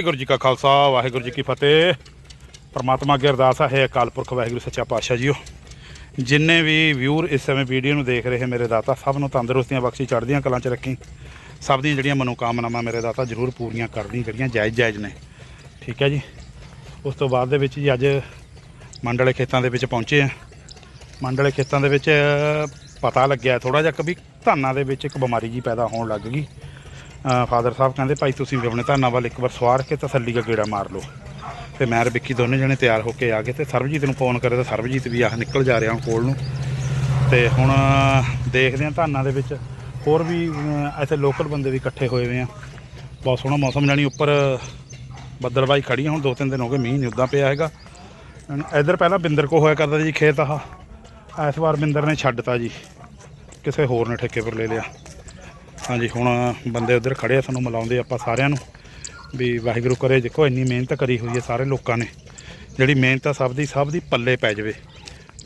ਵਾਹਿਗੁਰੂ ਜੀ ਕਾ ਖਾਲਸਾ, ਵਾਹਿਗੁਰੂ ਜੀ ਕੀ ਫਤਿਹ। ਪਰਮਾਤਮਾ ਅੱਗੇ ਅਰਦਾਸ ਹੈ ਅਕਾਲ ਪੁਰਖ, ਵਾਹਿਗੁਰੂ ਸੱਚਾ ਪਾਤਸ਼ਾਹ ਜੀਓ। ਜਿੰਨੇ ਵੀ ਵਿਊਰ ਇਸ ਸਮੇਂ ਵੀਡੀਓ ਨੂੰ ਦੇਖ ਰਹੇ ਮੇਰੇ ਦਾਤਾ, ਸਭ ਨੂੰ ਤੰਦਰੁਸਤੀਆਂ ਬਖਸ਼ੀ ਚੜ੍ਹਦੀਆਂ ਕਲਾਂ 'ਚ ਰੱਖੀ। ਸਭ ਦੀਆਂ ਜਿਹੜੀਆਂ ਮਨੋਕਾਮਨਾਵਾਂ ਮੇਰੇ ਦਾਤਾ ਜ਼ਰੂਰ ਪੂਰੀਆਂ ਕਰਦੀ, ਜਿਹੜੀਆਂ ਜਾਇਜ਼ ਜਾਇਜ਼ ਨੇ। ਠੀਕ ਹੈ ਜੀ? ਉਸ ਤੋਂ ਬਾਅਦ ਦੇ ਵਿੱਚ ਜੀ ਅੱਜ ਮੰਡਲੇ ਖੇਤਾਂ ਦੇ ਵਿੱਚ ਪਹੁੰਚੇ ਆ। ਮੰਡਲੇ ਖੇਤਾਂ ਦੇ ਵਿੱਚ ਪਤਾ ਲੱਗਿਆ ਥੋੜਾ ਜਿਹਾ ਕਿ ਵੀ ਧਾਨਾਂ ਦੇ ਵਿੱਚ ਇੱਕ ਬਿਮਾਰੀ ਜੀ ਪੈਦਾ ਹੋਣ ਲੱਗ ਗਈ। ਫਾਦਰ ਸਾਹਿਬ ਕਹਿੰਦੇ ਭਾਈ ਤੁਸੀਂ ਵੀ ਆਪਣੇ ਧਾਨਾਂ ਵੱਲ ਇੱਕ ਵਾਰ ਸਵਾਰ ਕੇ ਤਸੱਲੀ ਦਾ ਗੇੜਾ ਮਾਰ ਲਓ। ਤੇ ਮੈਂ ਤੇ ਵਿੱਕੀ ਦੋਨੇ ਜਣੇ ਤਿਆਰ ਹੋ ਕੇ ਆ ਗਏ ਤੇ ਸਰਬਜੀਤ ਨੂੰ ਫੋਨ ਕਰੇ ਤਾਂ ਸਰਬਜੀਤ ਵੀ ਆਹ ਨਿਕਲ ਜਾ ਰਿਹਾ ਕੋਲ ਨੂੰ। ਤੇ ਹੁਣ ਦੇਖਦੇ ਹਾਂ ਧਾਨਾਂ ਦੇ ਵਿੱਚ ਹੋਰ ਵੀ ਅਮ, ਇੱਥੇ ਲੋਕਲ ਬੰਦੇ ਵੀ ਇਕੱਠੇ ਹੋਏ ਹੋਏ ਆ। ਬਹੁਤ ਸੋਹਣਾ ਮੌਸਮ ਜਾਣੀ ਉੱਪਰ ਬੱਦਲਬਾਈ ਖੜੀ ਹੁਣ ਦੋ ਤਿੰਨ ਦਿਨ ਹੋ ਗਏ ਮੀਂਹ ਨਹੀਂ ਉਦਾਂ ਪਿਆ ਹੈਗਾ। ਅਮ, ਇੱਧਰ ਪਹਿਲਾਂ ਬਿੰਦਰ ਕੋ ਹੋਇਆ ਕਰਦਾ ਜੀ ਖੇਤ ਆਹ। ਇਸ ਵਾਰ ਬਿੰਦਰ ਨੇ ਛੱਡਤਾ ਜੀ। ਕਿਸੇ ਹੋਰ ਨੇ ਠੇਕੇ ਪਰ ਲੈ ਲਿਆ। ਹਾਂਜੀ ਹੁਣ ਬੰਦੇ ਉਧਰ ਖੜੇ ਆ ਸਾਨੂੰ ਮਿਲਾਉਂਦੇ ਆਪਾਂ ਸਾਰਿਆਂ ਨੂੰ। ਵੀ ਵਾਹਿਗੁਰੂ ਕਰੇ ਦੇਖੋ ਇੰਨੀ ਮਿਹਨਤ ਕਰੀ ਹੋਈ ਹੈ ਸਾਰੇ ਲੋਕਾਂ ਨੇ। ਜਿਹੜੀ ਮਿਹਨਤ ਆ ਸਭ ਦੀ ਸਭ ਦੀ ਪੱਲੇ ਪੈ ਜਾਵੇ।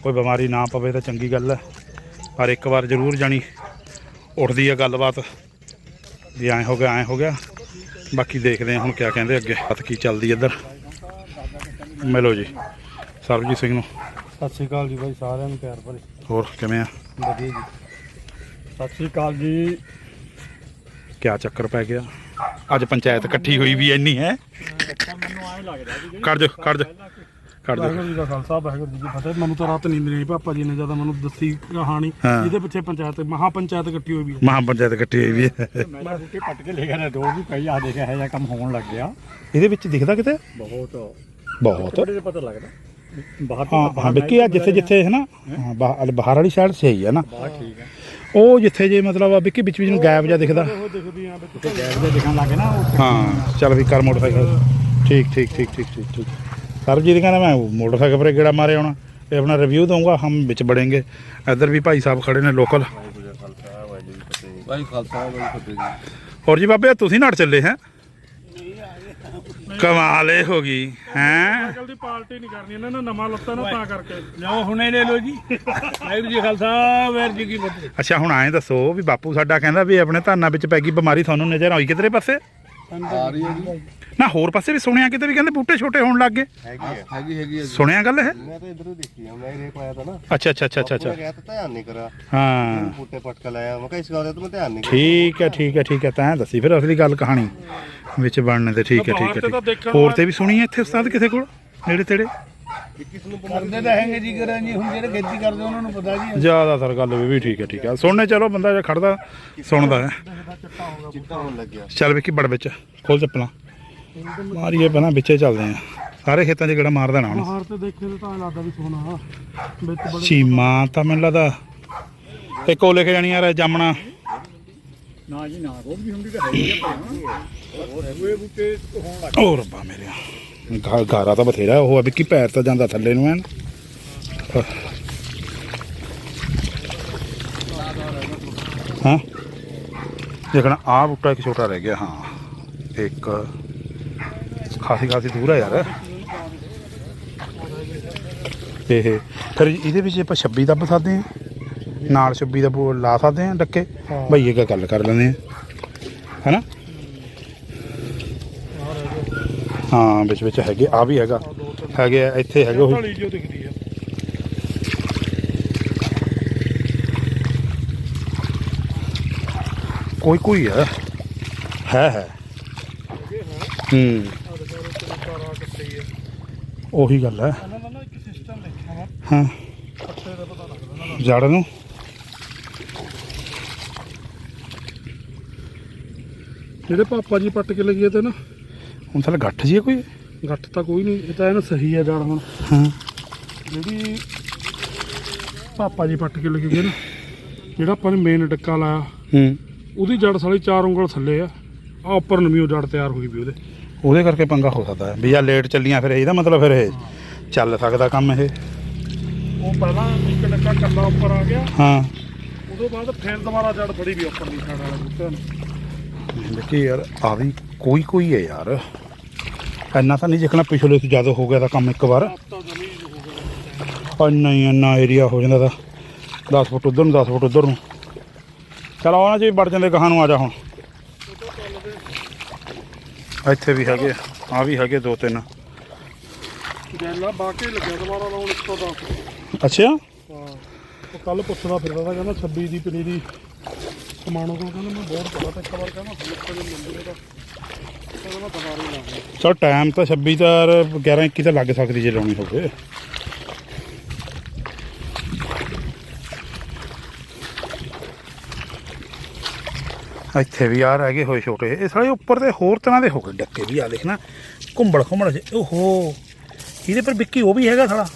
ਕੋਈ ਬਿਮਾਰੀ ਨਾ ਪਵੇ ਤਾਂ ਚੰਗੀ ਗੱਲ ਹੈ ਪਰ ਇੱਕ ਵਾਰ ਜ਼ਰੂਰ ਜਾਣੀ ਉੱਠਦੀ ਹੈ ਗੱਲਬਾਤ। ਵੀ ਐਂ ਹੋ ਗਿਆ ਐਂ ਹੋ ਗਿਆ। ਬਾਕੀ ਦੇਖਦੇ ਹਾਂ ਹੁਣ ਕਿਆ ਕਹਿੰਦੇ ਅੱਗੇ ਹੱਥ ਕੀ ਚੱਲਦੀ ਇੱਧਰ। ਮਿਲੋ ਜੀ ਸਰਬਜੀਤ ਸਿੰਘ ਨੂੰ। ਸਤਿ ਸ਼੍ਰੀ ਅਕਾਲ ਜੀ ਬਾਈ ਸਾਰਿਆਂ ਨੂੰ ਪਿਆਰ ਭਰੇ। ਹੋਰ ਕਿਵੇਂ ਆ? ਵਧੀਆ ਜੀ। ਸਤਿ ਸ਼੍ਰੀ ਅਕਾਲ ਜੀ। ਕਿਆ ਚੱਕਰ ਪੈ ਗਿਆ। ਅੱਜ ਪੰਚਾਇਤ ਇਕੱਠੀ ਹੋਈ ਵੀ ਇੰਨੀ ਹੈ। ਮੈਨੂੰ ਐਂ ਲੱਗਦਾ ਜੀ ਕਰ ਦਿਓ ਕਰ ਦਿਓ ਕਰ ਦਿਓ। ਵਾਹਿਗੁਰੂ ਜੀ ਦਾ ਖਾਲਸਾ ਵਾਹਿਗੁਰੂ ਜੀ ਕੀ ਫਤਿਹ। ਮੈਨੂੰ ਤਾਂ ਰਾਤ ਨੀਂਦ ਨਹੀਂ ਆਈ ਪਾਪਾ ਜੀ ਨੇ ਜਦੋਂ ਮੈਨੂੰ ਦੱਸੀ ਕਹਾਣੀ। ਹਾਂ। ਇਹਦੇ ਪਿੱਛੇ ਪੰਚਾਇਤ ਮਹਾ ਪੰਚਾਇਤ ਇਕੱਠੀ ਹੋਈ ਵੀ ਹੈ। ਮਹਾਂ ਪੰਚਾਇਤ ਇਕੱਠੀ ਹੋਈ ਵੀ ਹੈ। ਮੈਂ ਬੁੱਕੇ ਪੱਟ ਕੇ ਲੈ ਗਿਆ ਦੋ ਵੀ ਕਈ ਆ ਦੇਖਿਆ ਹੈ ਜਾਂ ਕੰਮ ਹੋਣ ਲੱਗ ਗਿਆ। ਇਹਦੇ ਵਿੱਚ ਦਿਖਦਾ ਕਿਤੇ? ਬਹੁਤ। ਬਹੁਤ। ਬੜੇ ਪਤਾ ਲੱਗਦਾ। ਬਾਹਰ ਹਾਂ ਹਾਂ ਵਿੱਕੀ ਆ ਜਿੱਥੇ ਜਿੱਥੇ ਹੈ ਨਾ। ਹਾਂ? ਬਾਹਰ ਬਾਹਰ ਵਾਲੀ ਸਾਈਡ ਸਹੀ ਹੈ ਨਾ। ਬਾਹਰ ਠੀਕ ਹੈ। ਉਹ ਜਿੱਥੇ ਜੇ ਮਤਲਬ ਆ ਵਿੱਕੀ ਵਿੱਚ ਵਿੱਚ ਨੂੰ ਗੈਪ ਜਿਹਾ ਦਿਖਦਾ। ਉਹ ਦਿਖਦੀ ਆ ਵਿੱਚ ਗੈਸ ਦੇ ਦਿਖਣ ਲੱਗੇ ਨਾ ਉਹ ਹਾਂ ਚੱਲ ਵੀ ਕਰ ਮੋਟਰਸਾਈਕਲ। ਠੀਕ ਠੀਕ ਠੀਕ ਠੀਕ ਠੀਕ ਠੀਕ। ਸਰਬਜੀਤ ਕਹਿੰਦਾ ਮੈਂ ਮੋਟਰਸਾਈਕਲ ਪਰ ਗੇੜਾ ਮਾਰੇ ਆਉਣਾ ਇਹ ਆਪਣਾ ਰਿਵਿਊ ਦਊਂਗਾ ਹਮ ਵਿੱਚ ਬੜेंगे ਇੱਧਰ ਵੀ ਭਾਈ ਸਾਹਿਬ ਖੜੇ ਨੇ ਲੋਕਲ ਭਾਈ ਖਾਲਸਾ ਭਾਈ ਫਤਿਹ। ਜੀ ਹੋਰ ਜੀ ਬਾਬੇ ਤੁਸੀਂ ਨਾਟ ਚੱਲੇ ਹੈ? ਕਮਾਲੇ ਹੋ ਗਈ ਹੈ? ਦੀ ਪਾਰਟੀ ਨਹੀਂ ਕਰਨੀ ਇਹਨਾਂ ਨੇ ਨਵਾਂ ਲੱਤਾ ਨਾ ਤਾਂ ਕਰਕੇ। ਲਓ ਹੁਣੇ ਲੈ ਲਓ ਜੀ। ਵਾਹਿਗੁਰੂ ਜੀ ਖਾਲਸਾ ਵਾਹਿਗੁਰੂ ਜੀ ਕੀ ਫਤਿਹ। ਅੱਛਾ ਹੁਣ ਐਂ ਦੱਸੋ ਵੀ ਬਾਪੂ ਸਾਡਾ ਕਹਿੰਦਾ ਵੀ ਆਪਣੇ ਧਾਨਾਂ ਵਿੱਚ ਪੈ ਗਈ ਬਿਮਾਰੀ ਤੁਹਾਨੂੰ ਨਜ਼ਰ ਆਈ ਕਿਧਰੇ ਪਾਸੇ? ਆ ਰਹੀ ਹੈ ਜੀ ਨਾ ਹੋਰ ਪਾਸੇ ਵੀ ਸੁਣਿਆ ਕਿਤੇ ਵੀ ਕਹਿੰਦੇ ਬੂਟੇ ਛੋਟੇ ਹੋਣ ਲੱਗ ਗਏ? ਹੈਗੀ ਹੈਗੀ ਹੈ ਜੀ। ਸੁਣਿਆ ਗੱਲ ਹੈ ਮੈਂ ਤਾਂ ਇਧਰੋਂ ਦੇਖੀ ਆ ਮੈਂ ਰੇ ਪਾਇਆ ਤਾਂ ਨਾ। ਅੱਛਾ ਅੱਛਾ ਅੱਛਾ ਅੱਛਾ ਅੱਛਾ। ਮੈਂ ਕਿਹਾ ਤਾਂ ਧਿਆਨ ਨਹੀਂ ਕਰਾ ਹਾਂ। ਬੂਟੇ ਪਟਕ ਲਾਇਆ ਮੈਂ ਕਿਹਾ ਇਸ ਗੱਲ ਦਾ ਤਾਂ ਮੈਂ ਧਿਆਨ ਨਹੀਂ ਕਰਿਆ। ਠੀਕ ਹੈ ਠੀਕ ਹੈ ਠੀਕ ਹੈ ਤਾਂ ਦੱਸੀ ਫਿਰ ਅਸਲੀ ਗੱਲ ਕਹਾਣੀ। ਵਿੱਚ ਬਣਨੇ ਤੇ ਠੀਕ ਹੈ ਠੀਕ ਹੈ ਠੀਕ ਹੈ। ਹੋਰ ਤੇ ਵੀ ਸੁਣੀ ਹੈ ਇੱਥੇ ਉਸਤਾਦ ਕਿਸੇ ਕੋਲ? ਨੇੜੇ ਤੇੜੇ? ਕਰਦੇ ਤਾਂ ਹੈਗੇ ਜੀ ਕਰਾਂ ਜੀ ਹੁਣ ਜਿਹੜੇ ਖੇਤੀ ਕਰਦੇ ਉਹਨਾਂ ਨੂੰ ਪਤਾ ਜੀ। ਜ਼ਿਆਦਾਤਰ ਗੱਲ ਵੀ ਠੀਕ ਹੈ ਠੀਕ ਹੈ। ਸੁਣਨੇ ਚਲੋ ਬੰਦਾ ਜੇ ਖੜਦਾ ਸੁਣਦਾ ਹੈ। ਚਿੱਟਾ ਹੋਣ ਲੱਗਿਆ ਚੱਲ ਵਿੱਕੀ ਬੜ ਵਿੱਚ ਖੋਲ ਚੱਪਲਾਂ। ਮਾਰੀਏ ਪਹਿਲਾਂ ਵਿੱਚੇ ਚੱਲਦੇ ਆ ਸਾਰੇ ਖੇਤਾਂ 'ਚ ਕਿਹੜਾ ਮਾਰ ਦੇਣਾ ਹੁਣ ਬਾਹਰ ਤੇ ਦੇਖੇ ਤਾਂ ਤਾਂ ਲੱਗਦਾ ਵੀ ਸੋਨਾ ਵਿੱਚ ਬੜੇ ਚੀਮਾ ਤਾਂ ਮੈਨੂੰ ਲੱਗਦਾ ਇੱਕ ਉਹ ਲਿਖ ਜਾਣੀ ਯਾਰ ਜਾਮਣਾ। ਨਾ ਜੀ ਨਾ ਉਹ ਵੀ ਹੁੰਦੀ ਤਾਂ ਹੈਗੀ ਆ ਬੂਟੇ ਹੋਣ ਲੱਗ ਉਹ ਰੱਬਾ ਮੇਰੇ ਘਾ- ਗਾਰਾ ਤਾਂ ਬਥੇਰਾ ਉਹ ਆ ਵਿੱਕੀ ਪੈਰ ਤਾਂ ਜਾਂਦਾ ਥੱਲੇ ਨੂੰ ਐਨ। ਹਾਂ। ਦੇਖਣਾ ਆ ਬੂਟਾ ਇੱਕ ਛੋਟਾ ਰਹਿ ਗਿਆ ਹਾਂ। ਇੱਕ ਖਾਸੀ ਖਾਸੀ ਦੂਰ ਆ ਯਾਰ। ਇਹ ਫਿਰ ਇਹਦੇ ਵਿੱਚ ਆਪਾਂ 26 ਦੱਬ ਸਕਦੇ ਹਾਂ। ਨਾਲ 26 ਦਾ ਲਾ ਸਕਦੇ ਹਾਂ ਡੱਕੇ। ਭਈਏ ਕਾ ਗੱਲ ਕਰ ਲੈਂਦੇ ਹਾਂ। ਹੈਨਾ? ਹਾਂ ਵਿੱਚ ਵਿੱਚ ਹੈਗੇ ਆ ਵੀ ਹੈਗਾ। ਹੈਗੇ ਆ, ਇੱਥੇ ਹੈਗੇ ਉਹ। ਢਲੀ ਜੋ ਦਿਖਦੀ ਆ। ਕੋਈ ਕੋਈ ਹੈ ਹੈ। ਹੈ। ਹੂੰ ਉਹੀ ਗੱਲ ਹੈ। ਹਾਂ ਜੜ ਨੂੰ। ਜਿਹੜੇ ਪਾਪਾ ਜੀ ਪੱਟ ਕੇ ਲੱਗੇ ਤੇ ਨਾ ਹੁਣ ਥੱਲੇ ਗੱਠ ਜੀ ਹੈ ਕੋਈ? ਗੱਠ ਤਾਂ ਕੋਈ ਨਹੀਂ ਇਹ ਤਾਂ ਇਹਨੂੰ ਸਹੀ ਆ ਜੜ ਹੁਣ। ਹਾਂ। ਜਿਹੜੀ ਪਾਪਾ ਜੀ ਪੱਟ ਕੇ ਲੱਗੇ ਗਏ ਨਾ ਜਿਹੜਾ ਆਪਾਂ ਨੇ ਮੇਨ ਡੱਕਾ ਲਾਇਆ ਹੂੰ। ਉਹਦੀ ਜੜ ਸਾਲੀ ਚਾਰ ਉਂਗਲ ਥੱਲੇ ਆ। ਆ ਉੱਪਰ ਨਵੀਂ ਉਹ ਜੜ ਤਿਆਰ ਹੋਈ ਵੀ ਉਹਦੇ। ਉਹਦੇ ਕਰਕੇ ਪੰਗਾ ਹੋ ਸਕਦਾ ਹੈ। ਵੀ ਆ ਲੇਟ ਚੱਲੀਆਂ ਫਿਰ ਇਹਦਾ ਮਤਲਬ ਫਿਰ ਇਹ ਚੱਲ ਸਕਦਾ ਕੰਮ ਇਹ। ਉਹ ਪਹਿਲਾਂ ਇੱਕ ਡੱਕਾ ਕੱਲਾ ਉੱਪਰ ਆ ਗਿਆ। ਹਾਂ। ਉਦੋਂ ਬਾਅਦ ਫਿਰ ਦੁਬਾਰਾ ਜੜ ਫੜੀ ਵੀ ਉੱਪਰ ਨਹੀਂ ਛੱਡ ਵਾਲਾ ਬੂਟੇ ਨੂੰ। ਦੇਖੀ ਯਾਰ ਆ ਵੀ ਕੋਈ ਕੋਈ ਹੈ ਯਾਰ। ਇੰਨਾ ਤਾਂ ਨਹੀਂ ਦੇਖਣਾ ਪਿਛਲੇ ਤੋਂ ਜ਼ਿਆਦਾ ਹੋ ਗਿਆ ਤਾਂ ਕੰਮ ਇੱਕ ਵਾਰ। ਇੰਨਾ ਹੀ ਇੰਨਾ ਏਰੀਆ ਹੋ ਜਾਂਦਾ ਤਾਂ। 10 ਫੁੱਟ ਉਧਰ ਨੂੰ 10 ਫੁੱਟ ਉਧਰ ਨੂੰ। ਚਲ ਆਉਣਾ ਜੀ ਵੜ ਜਾਂਦੇ ਗਾਹਾਂ ਨੂੰ ਆ ਜਾ ਹੁਣ। ਇੱਥੇ ਵੀ ਹੈਗੇ ਆ। ਵੀ ਹੈਗੇ ਦੋ ਤਿੰਨ। ਜੈਲਾ ਬਾਕੇ ਲੱਗਿਆ ਦੁਬਾਰਾ ਲਾਉਣ 110 ਅੱਛਾ? ਹਾਂ। ਉਹ ਕੱਲ ਪੁੱਛਦਾ ਫਿਰਦਾ ਤਾਂ ਕਹਿੰਦਾ 26 ਦੀ ਪਨੀਰੀ ਕੋਲ ਕਹਿੰਦਾ ਮੈਂ ਬਹੁਤ ਪਤਾ ਤੇ ਇੱਕ ਵਾਰ ਕਹਿੰਦਾ। ਫਲਿੱਪ ਦਾ ਕਹਿੰਦਾ ਮੈਂ ਦੁਬਾਰਾ ਹੀ ਲਾਉਣਾ ਚਲ ਟਾਈਮ ਤਾਂ 26 ਤਾਂ 11 21 ਤਾਂ ਲੱਗ ਸਕਦੀ ਜੇ ਲਾਉਣੀ ਹੋਵੇ। ਇੱਥੇ ਵੀ ਯਾਰ ਹੈਗੇ ਹੋਏ ਛੋਟੇ। ਇਹ ਸਾਰੇ ਉੱਪਰ ਤੇ ਹੋਰ ਤਰ੍ਹਾਂ ਦੇ ਹੋ ਗਏ ਡੱਕੇ ਵੀ ਆ ਦੇਖਣਾ ਘੁੰਬੜ ਘੁੰਬੜ ਜਿਹੇ। ਓਹੋ, ਇਹਦੇ ਪਰ ਵਿੱਕੀ ਉਹ ਵੀ ਹੈਗਾ ਸਾਲਾ।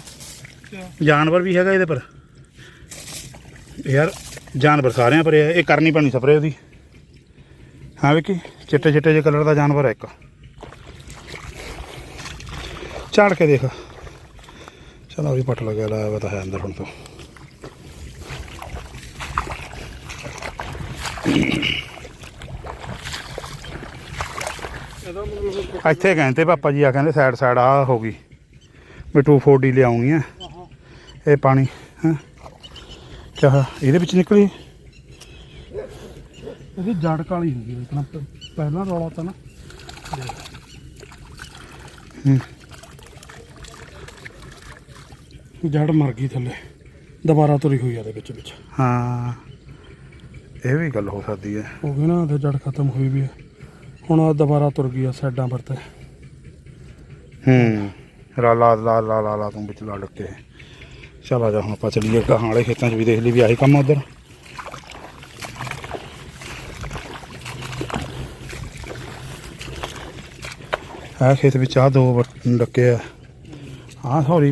ਜਾਨਵਰ ਵੀ ਹੈਗਾ ਇਹਦੇ ਪਰ। ਯਾਰ, ਜਾਨਵਰ ਸਾਰਿਆਂ ਪਰ ਇਹ ਕਰਨੀ ਪੈਣੀ ਸਪਰੇ ਉਹਦੀ। ਹਾਂ ਵਿੱਕੀ, ਚਿੱਟੇ ਚਿੱਟੇ ਜਿਹੇ ਕਲਰ ਦਾ ਜਾਨਵਰ ਹੈ ਇੱਕ। ਝਾੜ ਕੇ ਦੇਖ। ਚਲੋ ਵੀ ਪਟ ਲੱਗਿਆ ਲਾਇਆ ਵਾ ਤਾਂ ਹੈ ਅੰਦਰ ਹੁਣ ਤੋਂ। ਇੱਥੇ ਕਹਿੰਦੇ ਪਾਪਾ ਜੀ ਆ ਕਹਿੰਦੇ ਸਾਈਡ ਸਾਈਡ ਆ ਹੋ ਗਈ। ਵੀ 240 ਲਿਆਉਣੀ ਆ। ਇਹ ਪਾਣੀ, ਹਾਂ। ਕਿਆ ਇਹਦੇ ਵਿੱਚ ਨਿਕਲੀ। ਇਹਦੀ ਜੜ ਕਾਲੀ ਹੁੰਦੀ ਹੈ ਇਤਨਾ ਪਹਿਲਾਂ ਰੌਲਾ ਤਾਂ ਨਾ। ਹੂੰ। ਜੜ ਮਰ ਗਈ ਥੱਲੇ। ਦੁਬਾਰਾ ਤੁਰੀ ਹੋਈ ਆ ਦੇ ਵਿੱਚ ਵਿੱਚ। ਹਾਂ। ਇਹ ਵੀ ਗੱਲ ਹੋ ਸਕਦੀ ਹੈ। ਹੋ ਗਈ ਨਾ ਤੇ ਜੜ ਖਤਮ ਹੋਈ ਵੀ ਹੈ ਹੁਣ ਆ ਦੁਬਾਰਾ ਤੁਰ ਗਈ ਆ ਸਾਈਡਾਂ ਪਰ ਤੇ। ਹੂੰ। ਲਾ ਲਾ ਲਾ ਲਾ ਲਾ ਤੂੰ ਵਿੱਚ ਲਾ ਲੱਗੇ ਚਲ ਆ ਜਾ ਹੁਣ ਆਪਾਂ ਚੱਲੀਏ ਗਾਹਾਂ ਵਾਲੇ ਖੇਤਾਂ 'ਚ ਵੀ ਦੇਖ ਲਈ ਵੀ ਆਹੀ ਕੰਮ ਆ ਉਧਰ। ਆ ਖੇਤ ਵਿੱਚ ਆ ਦੋ ਡੱਕੇ ਆ। ਆ ਸੌਰੀ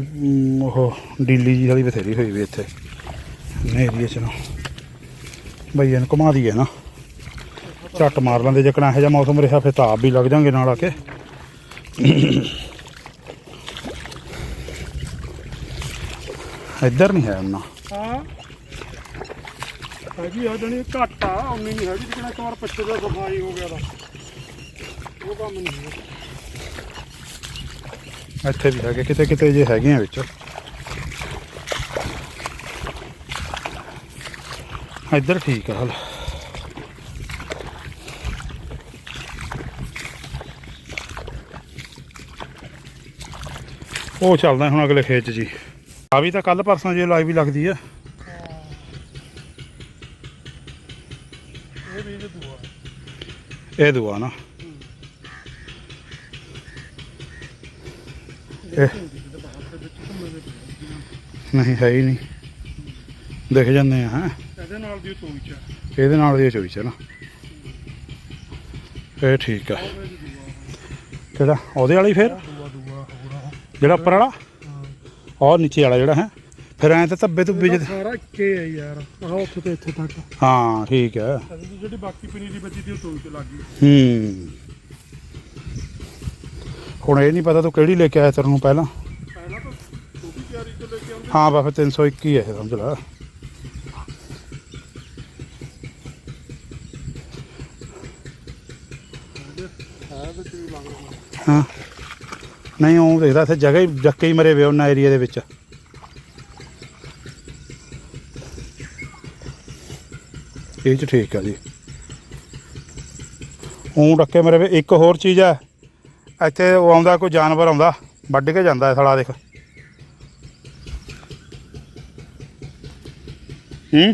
ਉਹ ਡੀਲੀ ਜੀ ਵਾਲੀ ਬਥੇਰੀ ਹੋਈ ਵੀ ਇੱਥੇ। ਨੇਰੀਏ ਚ ਨਾ। ਬਈ ਇਹਨੂੰ ਘੁਮਾ ਦਈਏ ਨਾ। ਝੱਟ ਮਾਰ ਲੈਂਦੇ ਜੇ ਕਣਾ ਇਹੋ ਜਿਹਾ ਮੌਸਮ ਰਿਹਾ, ਫਿਰ ਤਾਂ ਆਪ ਵੀ ਲੱਗ ਜਾਣਗੇ ਨਾਲ ਆ ਕੇ। ਇੱਧਰ ਨਹੀਂ ਹੈ ਇੰਨਾ। ਹਾਂ। ਹੈਗੀ ਆ ਜਣੀ ਘੱਟ ਉਨੀ ਨਹੀਂ ਹੈਗੀ ਜਿਕਣਾ ਇੱਕ ਵਾਰ ਦਾ ਸਫ਼ਾਈ ਹੋ ਗਿਆ ਦਾ ਉਹ ਕੰਮ ਨਹੀਂ ਹੈ। ਇੱਥੇ ਵੀ ਹੈਗੇ ਕਿਤੇ ਕਿਤੇ ਜੇ ਹੈਗੇ ਆ ਵਿੱਚ। ਇੱਧਰ ਠੀਕ ਆ ਹਲ। ਉਹ ਚੱਲਦਾ ਹੁਣ ਅਗਲੇ ਖੇਤ ਜੀ। ਆ ਵੀ ਤਾਂ ਕੱਲ ਪਰਸੋਂ ਜੇ ਲਾਈਵ ਵੀ ਲੱਗਦੀ ਆ। ਇਹ ਵੀ ਜੇ ਦੂਆ। ਇਹ ਦੁਆ ਨਾ। ਨਹੀਂ ਹੈ ਹੀ ਨਹੀਂ। ਦਿਖ ਜਾਂਦੇ ਆ ਹੈਂ। ਇਹਦੇ ਨਾਲ ਦੀ ਤੋਈ ਚ ਇਹਦੇ ਨਾਲ ਦੀ ਚੋਈ ਚ ਨਾ। ਇਹ ਠੀਕ ਆ। ਕਿਹੜਾ? ਉਹਦੇ ਵਾਲੀ ਫਿਰ? ਜਿਹੜਾ ਉੱਪਰ ਵਾਲਾ? ਔਰ ਨੀਚੇ ਵਾਲਾ ਜਿਹੜਾ ਹੈ। ਫਿਰ ਐਂ ਤਾਂ ਧੱਬੇ ਧੁੱਬੇ ਜਿਹੇ ਸਾਰਾ ਇੱਕੇ ਹੈ ਯਾਰ। ਆਹ ਉੱਥੇ ਤੇ ਇੱਥੇ ਤੱਕ। ਹਾਂ ਠੀਕ ਹੈ ਜਿਹੜੀ ਬਾਕੀ ਪਨੀਰੀ ਬਚੀ ਦੀ ਉਹ ਤੋਈ ਚ ਲੱਗ ਗਈ। ਹੂੰ। ਹੁਣ ਇਹ ਨਹੀਂ ਪਤਾ ਤੂੰ ਕਿਹੜੀ ਲੈ ਕੇ ਆਇਆ ਤੇਰੇ ਨੂੰ ਪਹਿਲਾਂ। ਹਾਂ ਬਸ ਫਿਰ 321 ਹੈ ਸਮਝ ਲਾ। ਹਾਂ। ਨਹੀਂ, ਉਹ ਦੇਖਦਾ ਇੱਥੇ ਜਗ੍ਹਾ ਹੀ ਜੱਕੇ ਹੀ ਮਰੇ ਵੇ ਉਹਨਾਂ ਏਰੀਆ ਦੇ ਵਿੱਚ। ਇਹ ਚ ਠੀਕ ਆ ਜੀ। ਉਹ ਡੱਕੇ ਮਰੇ ਵੇ ਇੱਕ ਹੋਰ ਚੀਜ਼ ਆ। ਇੱਥੇ ਉਹ ਆਉਂਦਾ, ਕੋਈ ਜਾਨਵਰ ਆਉਂਦਾ, ਵੱਢ ਕੇ ਜਾਂਦਾ ਥਲਾ ਦੇਖ। ਹੂੰ?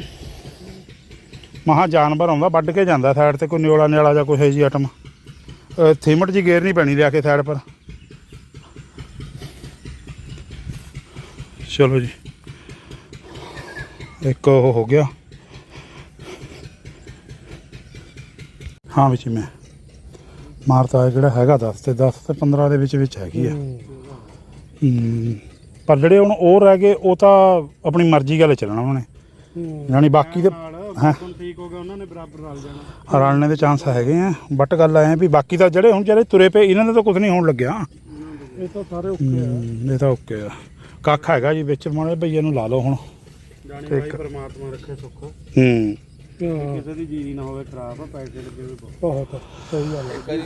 ਮਹਾ ਜਾਨਵਰ ਆਉਂਦਾ ਵੱਢ ਕੇ ਜਾਂਦਾ ਸਾਈਡ ਤੇ ਕੋਈ ਨਿਓਲਾ ਨਿਆਲਾ ਜਾਂ ਕੋਈ ਹੈ ਜੀ ਆਟਮ ਥੀਮਟ ਜੀ ਗੇਰ ਨਹੀਂ ਪੈਣੀ ਲਿਆ ਕੇ ਸਾਈਡ ਪਰ। ਚਲੋ ਜੀ। ਇੱਕ ਉਹ ਹੋ ਗਿਆ। ਹਾਂ ਵਿੱਚ ਮੈਂ। ਮਾਰਤਾ ਜਿਹੜਾ ਹੈਗਾ 10 ਤੇ 10 ਤੇ 15 ਦੇ ਵਿੱਚ ਵਿੱਚ ਹੈਗੀ ਆ। ਪਰ ਜਿਹੜੇ ਹੁਣ ਉਹ ਰਹਿ ਗਏ ਉਹ ਤਾਂ ਆਪਣੀ ਮਰਜ਼ੀ ਗੱਲ ਚੱਲਣਾ ਉਹਨਾਂ ਨੇ। ਯਾਨੀ ਬਾਕੀ ਦੇ ਹਾਂ? ਠੀਕ ਹੋ ਗਿਆ ਉਹਨਾਂ ਨੇ ਬਰਾਬਰ ਰਲ ਜਾਣਾ। ਰਲਣੇ ਦੇ ਚਾਂਸ ਹੈਗੇ ਆ ਬਟ ਗੱਲ ਐ ਵੀ ਬਾਕੀ ਤਾਂ ਜਿਹੜੇ ਹੁਣ ਜਿਹੜੇ ਤੁਰੇ ਪਏ ਇਹਨਾਂ ਦਾ ਤਾਂ ਕੁਝ ਨਹੀਂ ਹੋਣ ਲੱਗਿਆ। ਇਹ ਤਾਂ ਸਾਰੇ ਓਕੇ ਆ। ਹੂੰ, ਇਹ ਤਾਂ ਓਕੇ ਆ। ਕੱਖ ਹੈਗਾ ਜੀ ਵਿੱਚ ਮਾੜੇ ਭਈਏ ਨੂੰ ਲਾ ਲਓ ਹੁਣ। ਜਾਣੀ ਠੀਕ ਭਾਈ ਆ। ਪਰਮਾਤਮਾ ਰੱਖੇ ਸੁੱਖ। ਹੂੰ। ਹਾਂ, ਕਿਸੇ ਦੀ ਜੀਰੀ ਨਾ ਹੋਵੇ ਖਰਾਬ ਪੈਸੇ ਲੱਗੇ ਹੋਏ ਬਹੁਤ। ਸਹੀ ਗੱਲ ਹੈ